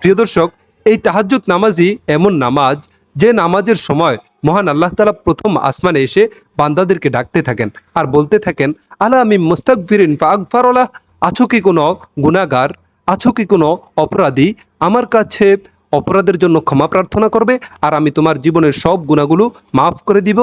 প্রিয় দর্শক, এই তাহাজ্জুদ নামাজই এমন নামাজ যে নামাজের সময় মহান আল্লাহ তালা প্রথম আসমানে এসে বান্দাদেরকে ডাকতে থাকেন আর বলতে থাকেন, আলা আমি মুস্তাকফিরিন ফাকফারলা আছো কি কোনো গুনাগার আছো কি কোনো অপরাধী? আমার কাছে অপরাধের জন্য ক্ষমা প্রার্থনা করবে আর আমি তোমার জীবনের সব গুণাগুলো মাফ করে দিব।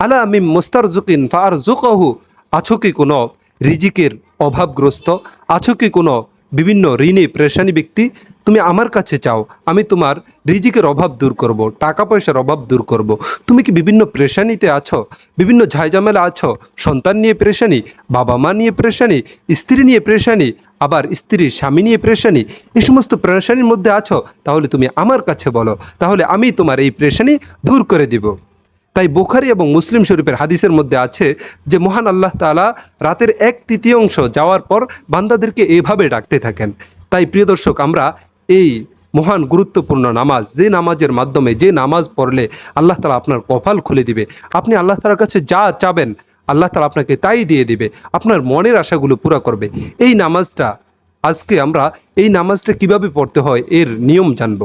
আলা আমি মোস্তার জুকিন ফার জুকহু আছো কি কোনো রিজিকের অভাবগ্রস্ত? আছো কি কোনো বিভিন্ন ঋণে প্রেশানি ব্যক্তি? তুমি আমার কাছে চাও, আমি তোমার রিজিকের অভাব দূর করব টাকা পয়সার অভাব দূর করব। তুমি কি বিভিন্ন প্রেশানিতে আছো? বিভিন্ন ঝাইঝামেলা আছো? সন্তান নিয়ে প্রেশানি বাবা মা নিয়ে প্রেশানি, স্ত্রী নিয়ে প্রেশানি, আবার স্ত্রী, স্বামী নিয়ে প্রেশানি, এই সমস্ত প্রেশানির মধ্যে আছো? তাহলে তুমি আমার কাছে বলো, তাহলে আমি তোমার এই প্রেশানি দূর করে দিব। তাই বুখারি এবং মুসলিম শরীফের হাদিসের মধ্যে আছে যে, মহান আল্লাহ তাআলা রাতের এক তৃতীয়াংশ যাওয়ার পর বান্দাদেরকে এভাবে ডাকতে থাকেন। তাই প্রিয় দর্শক, আমরা এই মহান গুরুত্বপূর্ণ নামাজ, যে নামাজের মাধ্যমে, যে নামাজ পড়লে আল্লাহ তালা আপনার কপাল খুলে দিবে। আপনি আল্লাহ তালার কাছে যা চাবেন, আল্লাহ তালা আপনাকে তাই দিয়ে দিবে। আপনার মনের আশাগুলো পুরা করবে। এই নামাজটা, আজকে আমরা এই নামাজটা কীভাবে পড়তে হয়, এর নিয়ম জানব।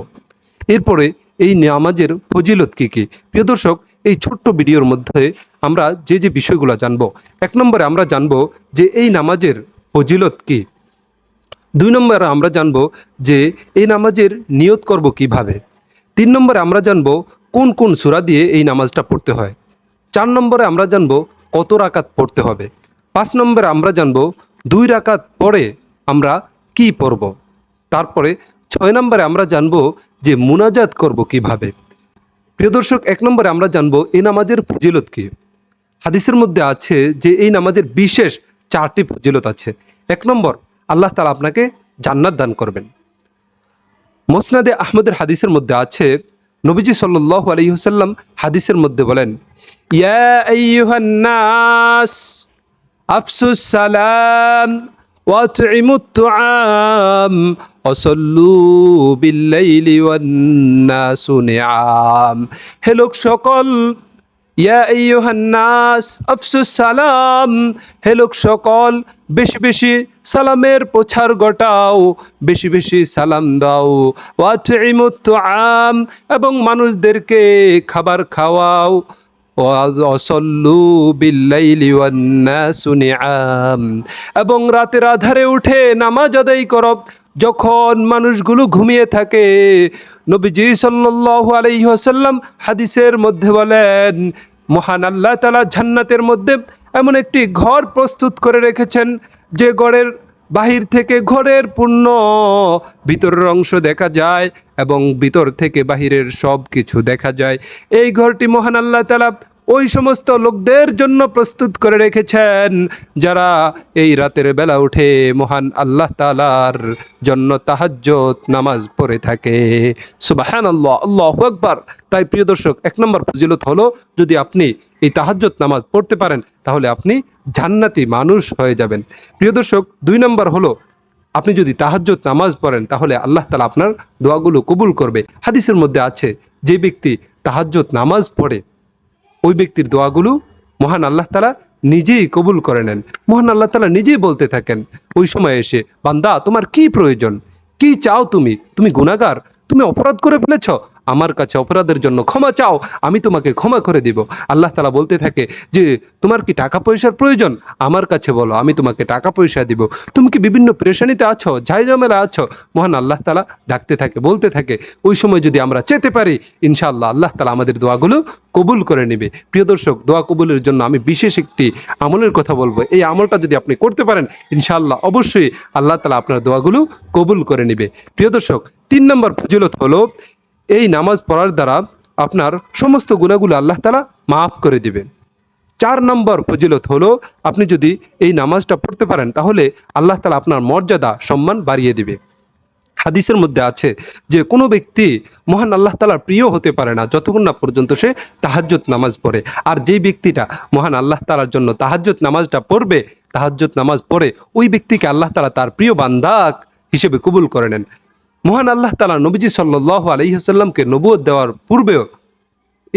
এরপরে এই নামাজের ফজিলত কী কী? প্রিয় দর্শক, এই ছোট্ট ভিডিওর মধ্যে আমরা যে যে বিষয়গুলো জানব, এক নম্বরে আমরা জানব যে এই নামাজের ফজিলত কী। দুই নম্বরে আমরা জানব যে এই নামাজের নিয়ত করব কীভাবে। তিন নম্বরে আমরা জানব কোন কোন সূরা দিয়ে এই নামাজটা পড়তে হয়। চার নম্বরে আমরা জানব কত রাকাত পড়তে হবে। পাঁচ নম্বরে আমরা জানব দুই রাকাত পরে আমরা কি পড়ব। তারপরে ছয় নম্বরে আমরা জানব যে মুনাজাত করব কীভাবে। প্রিয় দর্শক, এক নম্বরে আমরা জানব এই নামাজের ফজিলত কী। হাদিসের মধ্যে আছে যে এই নামাজের বিশেষ চারটি ফজিলত আছে। এক নম্বর আল্লাহ তালা আপনাকে জান্নাত দান করবেন মোসনাদে আহমদের হাদিসের মধ্যে আছে নবীজি সাল্লাল্লাহু আলাইহি ওয়াসাল্লাম হাদিসের মধ্যে বলেন ইয়া আইয়ুহান নাস আফসুস সালাম وأطعموا الطعام وصلوا بالليل والناس نعام হে লোক ইয়া আইয়ুহান আফসুস সালাম। হে লোক সকল বেশি বেশি সালামের পোছার গটাও বেশি বেশি সালাম দাও। ওয়াতুইমুত তুআম, এবং মানুষদেরকে খাবার খাওয়াও। এবং রাতের আধারে উঠে নামাজ আদায় করব যখন মানুষগুলো ঘুমিয়ে থাকে, নবীজি সাল্লাল্লাহু আলাইহি ওয়াসাল্লাম হাদিসের মধ্যে বলেন, মহান আল্লাহ তালা জান্নাতের মধ্যে এমন একটি ঘর প্রস্তুত করে রেখেছেন, যে ঘরের বাহির থেকে ঘরের পূর্ণ, ভিতরের অংশ দেখা যায় এবং ভিতর থেকে বাহিরের সব কিছু দেখা যায়। এই ঘরটি মহান আল্লাহ তালা ওই সমস্ত লোকদের জন্য প্রস্তুত করে রেখেছেন, যারা এই রাতের বেলা উঠে মহান আল্লাহ তালার জন্য তাহাজ্জত নামাজ পড়ে থাকে। সুবাহান আল্লাহ আল্লাহ আকবার। তাই প্রিয় দর্শক, এক নম্বর ফজিলত হলো, যদি আপনি এই তাহাজ্জত নামাজ পড়তে পারেন, তাহলে আপনি জান্নাতি মানুষ হয়ে যাবেন। প্রিয় দর্শক, দুই নম্বর হলো, আপনি যদি তাহাজ্জত নামাজ পড়েন, তাহলে আল্লাহ তালা আপনার দোয়াগুলো কবুল করবে। হাদিসের মধ্যে আছে, যে ব্যক্তি তাহাজ্জত নামাজ পড়ে ওই ব্যক্তির দোয়াগুলো মহান আল্লাহ তালা নিজেই কবুল করে নেন। মহান আল্লাহ তালা নিজেই বলতে থাকেন, ওই সময় এসে, বান্দা, তোমার কি প্রয়োজন? কি চাও তুমি? তুমি গুণাগার তুমি অপরাধ করে ফেলেছ? আমার কাছে অপরাধের জন্য ক্ষমা চাও, আমি তোমাকে ক্ষমা করে দিব। আল্লাহ তালা বলতে থাকে যে, তোমার কি টাকা পয়সার প্রয়োজন? আমার কাছে বলো, আমি তোমাকে টাকা পয়সা দিব। তুমি কি বিভিন্ন প্রেশানিতে আছো ঝাইঝামেলা আছো? মহান আল্লাহ তালা ডাকতে থাকে, বলতে থাকে, ওই সময় যদি আমরা চেতে পারি, ইনশাআল্লাহ আল্লাহ তালা আমাদের দোয়াগুলো কবুল করে নেবে। প্রিয় দর্শক, দোয়া কবুলের জন্য আমি বিশেষ একটি আমলের কথা বলব। এই আমলটা যদি আপনি করতে পারেন, ইনশাআল্লাহ অবশ্যই আল্লাহ তালা আপনার দোয়াগুলো কবুল করে নেবে। প্রিয় দর্শক, তিন নম্বর ফজিলত হলো এই নামাজ পড়ার দ্বারা আপনার সমস্ত গুণাগুলো আল্লাহ তালা মাফ করে দিবে চার নম্বর ফজিলত হলো, আপনি যদি এই নামাজটা পড়তে পারেন, তাহলে আল্লাহ তালা আপনার মর্যাদা, সম্মান বাড়িয়ে দিবে। হাদিসের মধ্যে আছে যে, কোনো ব্যক্তি মহান আল্লাহ তালার প্রিয় হতে পারে না, যতক্ষণ না পর্যন্ত সে তাহাজ্জত নামাজ পড়ে। আর যেই ব্যক্তিটা মহান আল্লাহ তালার জন্য তাহাজ্জত নামাজটা পড়বে তাহাজ্জত নামাজ পড়ে, ওই ব্যক্তিকে আল্লাহ তালা তার প্রিয় বান্দাক হিসেবে কবুল করে নেন। মহান আল্লাহ তালা নবীজি সাল্লাহ আলহিহাসাল্লামকে নবুয়ত দেওয়ার পূর্বেও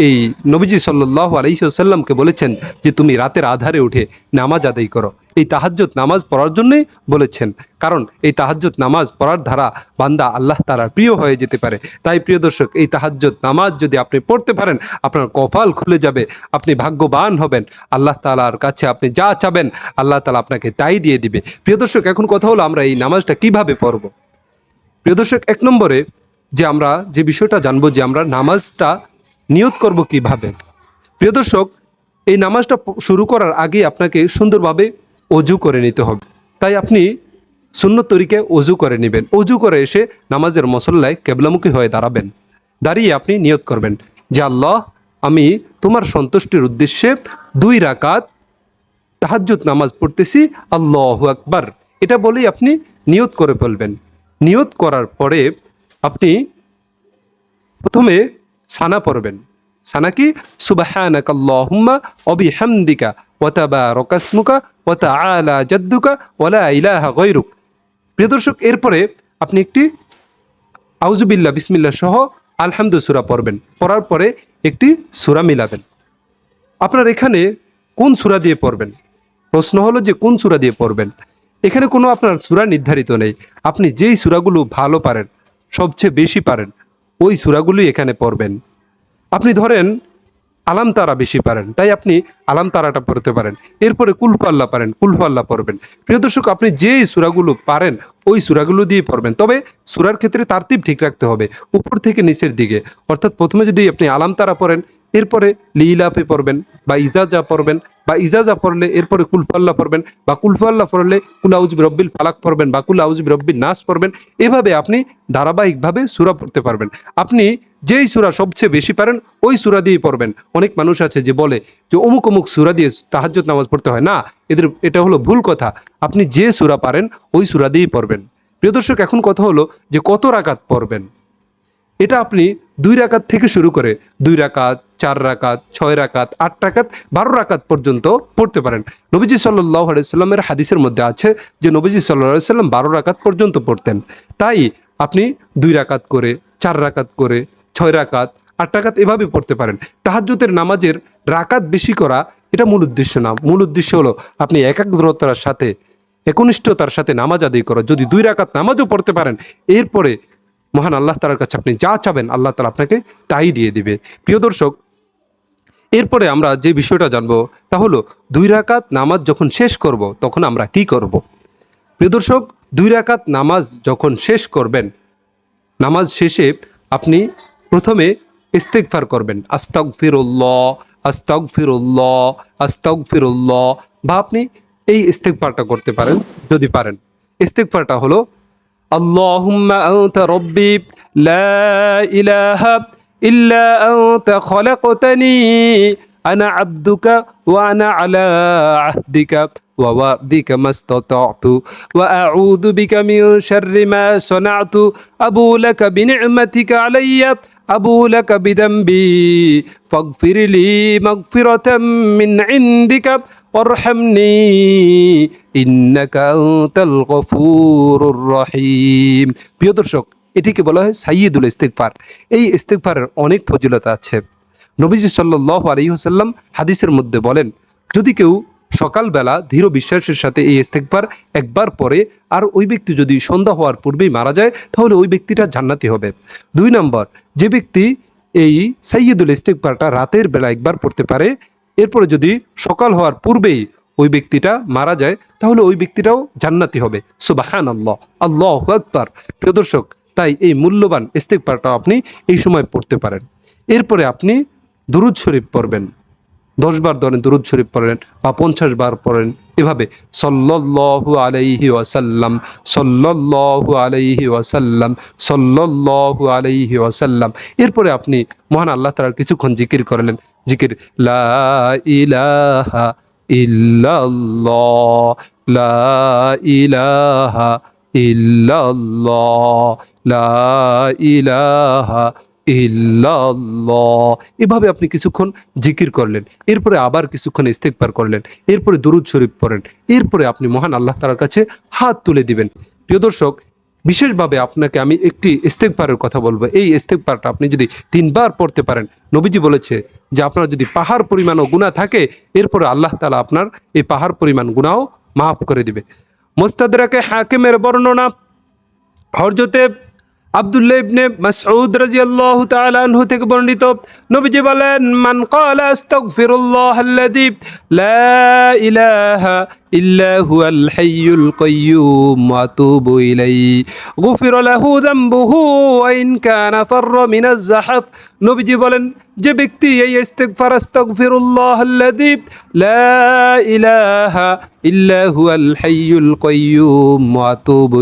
এই নবীজি সাল্লাহ আলহিহাসাল্লামকে বলেছেন যে তুমি রাতের আধারে উঠে নামাজ আদায় করো। এই তাহাজ্জুদ নামাজ পড়ার জন্যই বলেছেন। কারণ এই তাহাজ্জুদ নামাজ পড়ার ধারা বান্দা আল্লাহ তাআলার প্রিয় হয়ে যেতে পারে। তাই প্রিয় দর্শক, এই তাহাজ্জুদ নামাজ যদি আপনি পড়তে পারেন, আপনার কপাল খুলে যাবে, আপনি ভাগ্যবান হবেন। আল্লাহ তাআলার কাছে আপনি যা চাবেন, আল্লাহ তালা আপনাকে তাই দিয়ে দিবে। প্রিয় দর্শক, এখন কথা হলো আমরা এই নামাজটা কীভাবে পড়ব? প্রিয় দর্শক, এক নম্বরে যে আমরা যে বিষয়টা জানব যে আমরা নামাজটা নিয়ত করব কীভাবে। প্রিয় দর্শক, এই নামাজটা শুরু করার আগে আপনাকে সুন্দরভাবে অজু করে নিতে হবে। তাই আপনি শূন্য তরিকে অজু করে নেবেন। অজু করে এসে নামাজের মসল্লায় কেবলামুখী হয়ে দাঁড়াবেন। দাঁড়িয়ে আপনি নিয়ত করবেন যে, আল্লাহ, আমি তোমার সন্তুষ্টির উদ্দেশ্যে দুই রাকাত তাহাজ্জুদ নামাজ পড়তেছি। আল্লাহ আকবার। এটা বলেই আপনি নিয়ত করে ফেলবেন। নিয়ত করার পরে আপনি প্রথমে সানা পড়বেন। সানা কি? সুবাহানাক আল্লাহুম্মা অবিহামদিকা ওয়াতাবা রকাসমুকা ওয়াতা আলা জাদ্দুকা ওয়ালা ইলাহা গৈরুক প্রিয় দর্শক, এরপরে আপনি একটি আউজুবিল্লা বিসমিল্লা সহ আলহামদু সুরা পড়বেন। পড়ার পরে একটি সুরা মিলাবেন। আপনার এখানে কোন সুরা দিয়ে পড়বেন? প্রশ্ন হলো যে কোন সুরা দিয়ে পড়বেন? এখানে কোনো আপনার সুরা নির্ধারিত নেই। আপনি যেই সুরাগুলো ভালো পারেন, সবচেয়ে বেশি পারেন, ওই সুরাগুলোই এখানে পড়বেন। আপনি ধরেন, আলাম তারা বেশি পারেন, তাই আপনি আলাম তারাটা পড়তে পারেন। এরপরে কুলফাল্লা পারেন, কুলফাল্লা পড়বেন। প্রিয় দর্শক, আপনি যেই সুরাগুলো পারেন, ওই সুরাগুলো দিয়ে পড়বেন। তবে সুরার ক্ষেত্রে তারতিব ঠিক রাখতে হবে, উপর থেকে নিচের দিকে। অর্থাৎ প্রথমে যদি আপনি আলাম তারা পড়েন এরপরে লিলাপে পড়বেন বা ইজাজা পড়বেন বা ইজাজা পড়লে এরপরে কুলফাল্লা পড়বেন বা কুলফাল্লা পড়লে কুলাউজ রব্বিল ফালাক পড়বেন বা কুলাউজ রব্বিল নাস পড়বেন। এভাবে আপনি ধারাবাহিকভাবে সুরা পড়তে পারবেন। আপনি যেই সুরা সবচেয়ে বেশি পারেন, ওই সুরা দিয়েই পড়বেন। অনেক মানুষ আছে যে বলে যে অমুক অমুক সুরা দিয়ে তাহাজ্জুদ নামাজ পড়তে হয়। না, এদের এটা হলো ভুল কথা। আপনি যে সুরা পারেন, ওই সুরা দিয়েই পড়বেন। প্রিয় দর্শক, এখন কথা হলো যে কত রাকাত পড়বেন? এটা আপনি দুই রাকাত থেকে শুরু করে দুই রাকাত চার রাকাত, ছয় রাকাত, আট রাকাত, বারো রাকাত পর্যন্ত পড়তে পারেন। নবীজি সাল্লাহ আলাইস্লামের হাদিসের মধ্যে আছে যে নবীজি সাল্লাহ সাল্লাম বারো রাকাত পর্যন্ত পড়তেন। তাই আপনি দুই রাকাত করে, চার রাকাত করে, ছয় রাকাত, আট রাকাত এভাবে পড়তে পারেন। তাহাজ্জুদের নামাজের রাকাত বেশি করা এটা মূল উদ্দেশ্য না। মূল উদ্দেশ্য হলো আপনি একাগ্রতার সাথে, একনিষ্ঠতার সাথে নামাজ আদায় করো। যদি দুই রাকাত নামাজও পড়তে পারেন, এরপরে মহান আল্লাহ তালার কাছে আপনি যা চাবেন, আল্লাহ তালা আপনাকে তাই দিয়ে দিবে। প্রিয় দর্শক এরপরে আমরা যে বিষয়টা জানব তা হলো দুই রাকাত নামাজ যখন শেষ করব, তখন আমরা কি করব। প্রিয় দর্শক, দুই রাকাত নামাজ যখন শেষ করবেন, নামাজ শেষে আপনি প্রথমে ইস্তেকফার করবেন আস্তক ফিরুল্লাহ আস্তক ফিরুল্লাহ আস্তক ফিরুল্লাহ বা আপনি এই ইস্তেকফারটা করতে পারেন, যদি পারেন ইস্তেকফারটা হলো আল্লাহ রব্বি, লা ইলাহা إلا أنت خلقتني. أنا عبدك وأنا على عهدك ووعدك ما استطعت. وأعوذ بك من شر ما صنعت. أبو لك بنعمتك علي. أبو لك بذنبي. فاغفر لي مغفرة من عندك. وارحمني. إنك أنت الغفور الرحيم. بيدرشك এটিকে বলা হয় সাইয়দুল ইস্তেকফার এই ইস্তেকফারের অনেক ফজিলত আছে। নবীজি সাল্লাহ আলী হোসাল্লাম হাদিসের মধ্যে বলেন, যদি কেউ সকালবেলা ধীর বিশ্বাসের সাথে এই ইস্তেকবার একবার পরে আর ওই ব্যক্তি যদি সন্ধ্যা হওয়ার পূর্বেই মারা যায়, তাহলে ওই ব্যক্তিটা জান্নাতি হবে। দুই নম্বর, যে ব্যক্তি এই সাইয়দুল ইস্তেকবারটা রাতের বেলা একবার পড়তে পারে, এরপরে যদি সকাল হওয়ার পূর্বেই ওই ব্যক্তিটা মারা যায়, তাহলে ওই ব্যক্তিটাও জান্নাতি হবে। সুবাহান আল্লাহ আল্লাহ আকবার। প্রিয় দর্শক তাই এই মূল্যবান ইস্তেকবারটা আপনি এই সময় পড়তে পারেন। এরপরে আপনি দুরুদ শরীফ পড়বেন। দশ বার ধরেন দুরুদ শরীফ পড়েন বা পঞ্চাশ বার পড়েন, এভাবে সল্লল্লাহু আলাইহি ওয়াসাল্লাম, সল্লল্লাহু আলাইহি ওয়াসাল্লাম, সল্লল্লাহু আলাইহি ওয়াসাল্লাম। এরপরে আপনি মহান আল্লাহ তাআলার কিছুক্ষণ জিকির করলেন। জিকির, লা ইলাহা ইল্লাল্লাহ, লা ইলাহা ইল্লাল্লাহ, লা ইলাহা ইল্লাল্লাহ। এভাবে আপনি কিছুক্ষণ জিকির করলেন, এরপরে আবার কিছুক্ষণ ইস্তেকবার করলেন, এরপরে দরুদ শরীফ পড়েন, এরপরে আপনি মহান আল্লাহ তাআলার কাছে হাত তুলে দিবেন। প্রিয় দর্শক, বিশেষভাবে আপনাকে আমি একটি ইস্তেকবারের কথা বলব। এই ইস্তেকবারটা আপনি যদি তিনবার পড়তে পারেন, নবীজি বলেছে যে আপনার যদি পাহাড় পরিমাণও গুণা থাকে, এরপরে আল্লাহ তালা আপনার এই পাহাড় পরিমাণ গুণাও মাফ করে দিবে। মোস্তাদরাকে হাকিমের বর্ণনা। হরজতে আবদুল্লাহ ইবনে মাসউদ রাদিয়াল্লাহু তাআলা আনহু থেকে বর্ণিত। নবীজি বলেন, মান ক্বালা আস্তাগফিরুল্লাহ আল্লাযী লা ইলাহা হাইয়ুল কাইয়্যুম ওয়া আতুবু ইলাইহি। গুফিরা লাহু যামবুহু, ওয়া ইন কানা ফাররা মিনাজ জাহাফ। নবীজি বলেন, যে ব্যক্তি এই ইস্তিগফার, আস্তাগফিরুল্লাহ আল্লাযী লা ইলাহা ইল্লা হুয়াল হাইয়ুল কাইয়্যুম ওয়া আতুবু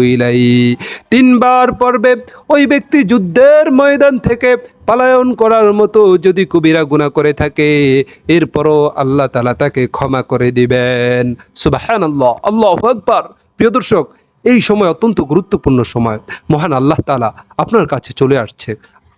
তিনবার পড়বে ওই ব্যক্তি যুদ্ধের ময়দান থেকে পালায়ন করার মতো যদি কবিরা গুনাহ করে থাকে, এরপরও আল্লাহ তাআলা তাকে ক্ষমা করে দিবেন। সুবহানাল্লাহ। আল্লাহু আকবার। প্রিয় দর্শক, এই সময় অত্যন্ত গুরুত্বপূর্ণ সময়। মহান আল্লাহ তালা আপনার কাছে চলে আসছে,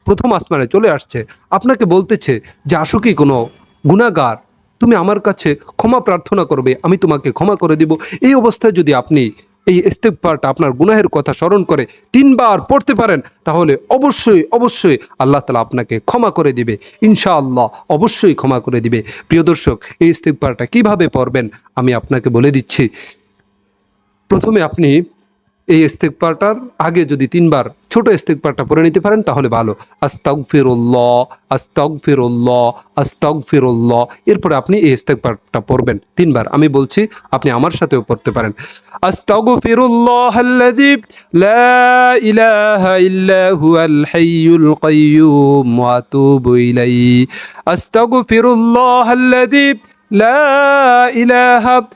প্রথম আসমানে চলে আসছে। আপনাকে বলতেছে যে, আসো কি কোনো গুণাগার তুমি আমার কাছে ক্ষমা প্রার্থনা করবে, আমি তোমাকে ক্ষমা করে দিব। এই অবস্থায় যদি আপনি এই ইস্তেকবারটা আপনার গুনাহের কথা স্মরণ করে তিনবার পড়তে পারেন, তাহলে অবশ্যই অবশ্যই আল্লাহ তালা আপনাকে ক্ষমা করে দিবে, ইনশাআল্লাহ অবশ্যই ক্ষমা করে দিবে। প্রিয় দর্শক, এই ইস্তেকবারটা কীভাবে পড়বেন আমি আপনাকে বলে দিচ্ছি। প্রথমে আপনি এই ইস্তেকবারটার আগে যদি তিনবার ছোট ইস্তেকবারটা পড়ে নিতে পারেন তাহলে ভালো আস্তাক ফিরুল্লাহ আস্তাক ফিরুল্লাহ আস্তাক ফিরুল্লাহ এরপরে আপনি এই ইস্তেকবারটা পড়বেন তিনবার আমি বলছি আপনি আমার সাথেও পড়তে পারেন أستغفر الله الذي لا إله إلا هو الحي القيوم وأتوب إليه أستغفر الله الذي لا إله إلا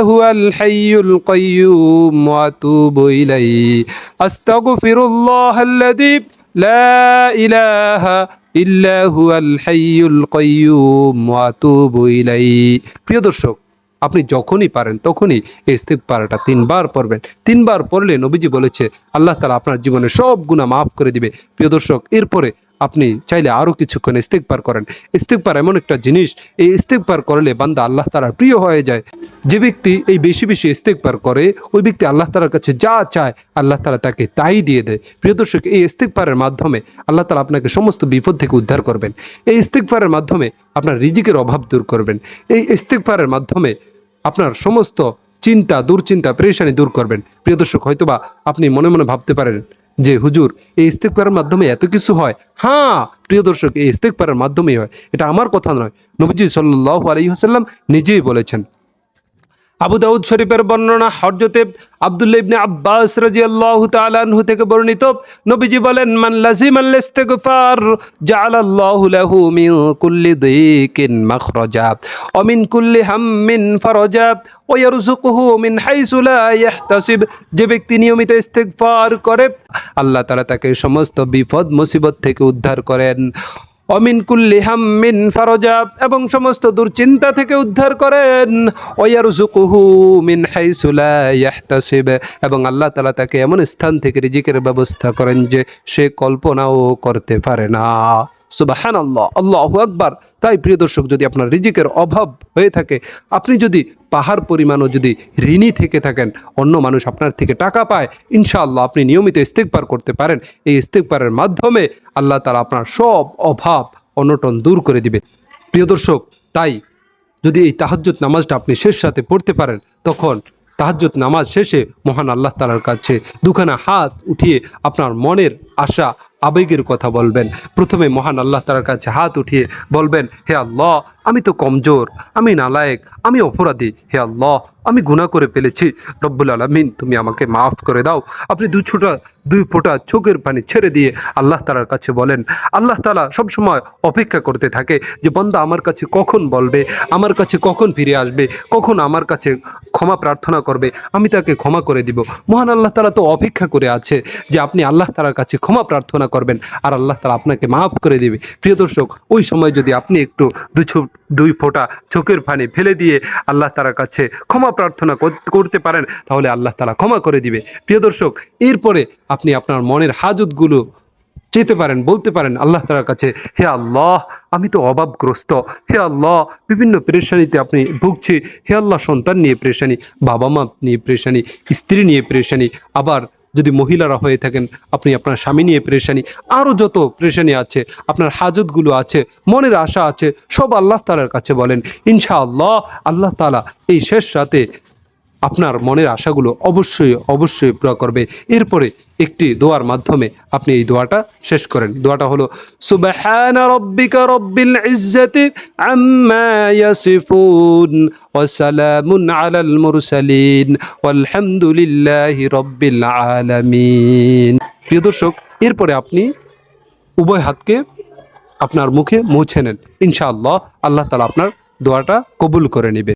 هو الحي القيوم وأتوب إليه أستغفر الله الذي لا إله إلا هو الحي القيوم وأتوب إليه প্রিয় দর্শক আপনি যখনই পারেন তখনই এই ইস্তেকবারটা তিনবার পড়বেন তিনবার পড়লে নবীজি বলেছে আল্লাহ তালা আপনার জীবনে সব গুণা মাফ করে দিবে প্রিয় দর্শক এরপরে আপনি চাইলে আরও কিছুক্ষণ ইস্তেকবার করেন। ইস্তেকবার এমন একটা জিনিস, এই ইস্তেকবার করলে বান্দা আল্লাহ তালার প্রিয় হয়ে যায়। যে ব্যক্তি এই বেশি বেশি ইস্তেকবার করে, ওই ব্যক্তি আল্লাহ তালার কাছে যা চায়, আল্লাহ তালা তাকে তাই দিয়ে দেয়। প্রিয় দর্শক, এই ইস্তেকবারের মাধ্যমে আল্লাহ তালা আপনাকে সমস্ত বিপদ থেকে উদ্ধার করবেন। এই ইস্তেকবারের মাধ্যমে আপনার রিজিকের অভাব দূর করবেন। এই ইস্তেকবারের মাধ্যমে আপনার সমস্ত চিন্তা দুশ্চিন্তা পরেশানি দূর করবেন। প্রিয় দর্শক, হয়তোবা আপনি মনে মনে ভাবতে পারেন যে হুজুর এই ইস্তেক ইস্তেকবারের মাধ্যমে এত কিছু হয়। হ্যাঁ প্রিয় দর্শক এই ইস্তেকবারের মাধ্যমেই হয়। এটা আমার কথা নয়। নবীজি সাল্লু আলী হাসাল্লাম নিজেই বলেছেন। আবু দাউদ শরীফের বর্ণনা হরজতে আব্দুল্লাহ ইবনে আব্বাস রাদিয়াল্লাহু তাআলা আনহু থেকে বর্ণিত। নবীজি বলেন, মান লাজিমাল ইস্তিগফার জাআলাল্লাহু লাহু মিন কুল্লি দিকিন মাখরাজা, ওয়া মিন কুল্লি হাম্মিন ফারাজা, ওয়া ইয়ারযুকুহু মিন হাইসু লা ইয়াহতাসিব যে ব্যক্তি নিয়মিত ইস্তিগফার করে, আল্লাহ তাআলা তাকে সমস্ত বিপদ মুসিবত থেকে উদ্ধার করেন। অমিন কুল্লি হাম্মিন ফারজা, এবং সমস্ত দুর্চিন্তা থেকে উদ্ধার করেন। ওয়ারজুকুহু মিন হাইসু লা ইয়াহতাসিব এবং আল্লাহ তালা তাকে এমন স্থান থেকে রিজিকের ব্যবস্থা করেন যে সে কল্পনাও করতে পারে না। সুবাহান আল্লাহ আল্লাহু আকবার। তাই প্রিয় দর্শক, যদি আপনার রিজিকের অভাব হয়ে থাকে, আপনি যদি পাহাড় পরিমাণও যদি ঋণী থেকে থাকেন, অন্য মানুষ আপনার থেকে টাকা পায়, ইনশাআল্লাহ আপনি নিয়মিত ইস্তেকবার করতে পারেন। এই ইস্তেকবারের মাধ্যমে আল্লাহ তালা আপনার সব অভাব, অনটন দূর করে দিবে। প্রিয় দর্শক, তাই যদি এই তাহাজ্জুদ নামাজটা আপনি শেষ সাথে পড়তে পারেন, তখন তাহাজ্জুদ নামাজ শেষে মহান আল্লাহ তালার কাছে দুখানা হাত উঠিয়ে আপনার মনের আশা আবেগের কথা বলবেন। প্রথমে মহান আল্লাহ তালার কাছে হাত উঠিয়ে বলবেন, হে আল্লাহ, আমি তো কমজোর, আমি নালায়েক, আমি অপরাধী। হে আল্লাহ, আমি গুনাহ করে ফেলেছি। রব্বুল আলমিন, তুমি আমাকে মাফ করে দাও। আপনি দু ছোটা, দুই ফোঁটা চোখের পানি ছেড়ে দিয়ে আল্লাহ তালার কাছে বলেন, আল্লাহ তালা সবসময় অপেক্ষা করতে থাকে যে বন্দা আমার কাছে কখন বলবে, আমার কাছে কখন ফিরে আসবে, কখন আমার কাছে ক্ষমা প্রার্থনা করবে, আমি তাকে ক্ষমা করে দিব। মহান আল্লাহ তালা তো অপেক্ষা করে আছে যে আপনি আল্লাহ তালার কাছে ক্ষমা প্রার্থনা করবেন। আর আল্লাহ তালা আপনাকে মাফ করে দিবে। প্রিয় দর্শক, ওই সময় যদি আপনি একটু দুই ফোঁটা চোখের পানি ফেলে দিয়ে আল্লাহ তালার কাছে ক্ষমা প্রার্থনা করতে পারেন, তাহলে আল্লাহ তালা ক্ষমা করে দিবে। প্রিয় দর্শক, এরপরে আপনি আপনার মনের হাজতগুলো চেতে পারেন, বলতে পারেন আল্লাহ তালার কাছে, হে আল্লাহ, আমি তো অভাবগ্রস্ত। হে আল্লাহ, বিভিন্ন পেরেশানিতে আপনি ভুগছি। হে আল্লাহ, সন্তান নিয়ে পেরেশানি বাবা মা নিয়ে পেরেশানি, স্ত্রী নিয়ে পেরেশানি, আবার যদি মহিলারা হয়ে থাকেন, আপনি আপনার স্বামী নিয়ে পরেশানি আরও যত পরেশানি আছে, আপনার হাজতগুলো আছে, মনের আশা আছে, সব আল্লাহ তালার কাছে বলেন, ইনশাআল্লাহ আল্লাহ তালা এই শেষ রাতে আপনার মনের আশাগুলো অবশ্যই অবশ্যই পুরো করবে। এরপরে একটি দোয়ার মাধ্যমে আপনি এই দোয়াটা শেষ করেন। দোয়াটা হলো, সুবহান রব্বিকা রব্বিল ইজ্জাতি আম্মা ইয়াসিফুন ওয়া সালামুন আলাল মুরসালিন ওয়ালহামদুলিল্লাহি রব্বিল আলামিন। প্রিয় দর্শক, এরপরে আপনি উভয় হাতকে আপনার মুখে মুছে নেন। ইনশাআল্লাহ আল্লাহ তালা আপনার দোয়াটা কবুল করে নেবে।